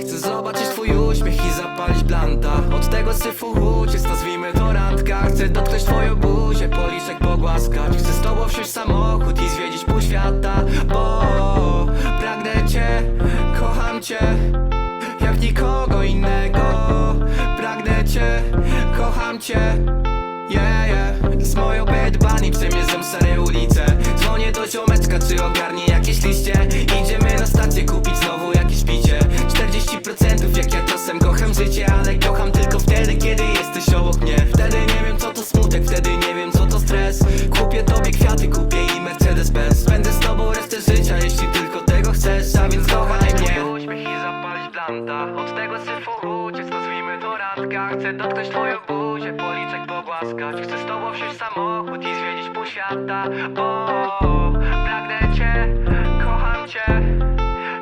Chcę zobaczyć twój uśmiech i zapalić blanta. Od tego syfu uciec, nazwijmy to randka Chcę dotknąć twoją buzię, policzek pogłaskać. Chcę z tobą wsiąść samochód i zwiedzić pół świata. Bo pragnę cię, kocham cię Jak nikogo innego. Pragnę cię, kocham cię. Yeah, yeah. Z moją bad bunny przemiedzą stare ulice to smutek, wtedy nie wiem co to stres. Kupię tobie kwiaty, kupię i Mercedes Benz Spędzę z tobą resztę życia, jeśli tylko tego chcesz A więc kochaj mnie. Uśmiech i zapalić blanta. Od tego syfu uciec, nazwijmy to randka. Chcę dotknąć twoją buzię, policzek pogłaskać. Chcę z tobą wsiąść w samochód i zwiedzić pół świata. Bo pragnę cię, kocham cię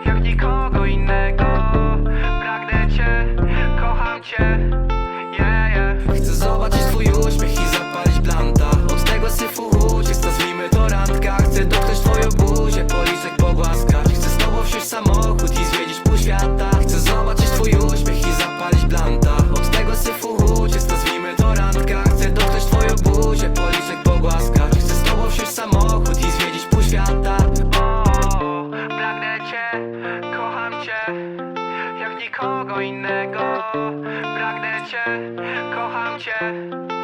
Jak nikogo innego. Pragnę cię, kocham cię samochód i zwiedzić pół świata. Chcę zobaczyć twój uśmiech i zapalić blanta. Od tego syfu uciec, nazwijmy to randka. Chcę dotknąć twoją buzię, policzek pogłaskać Chcę z tobą wsiąść samochód i zwiedzić pół świata. O, pragnę cię, kocham cię Jak nikogo innego. Pragnę cię, kocham cię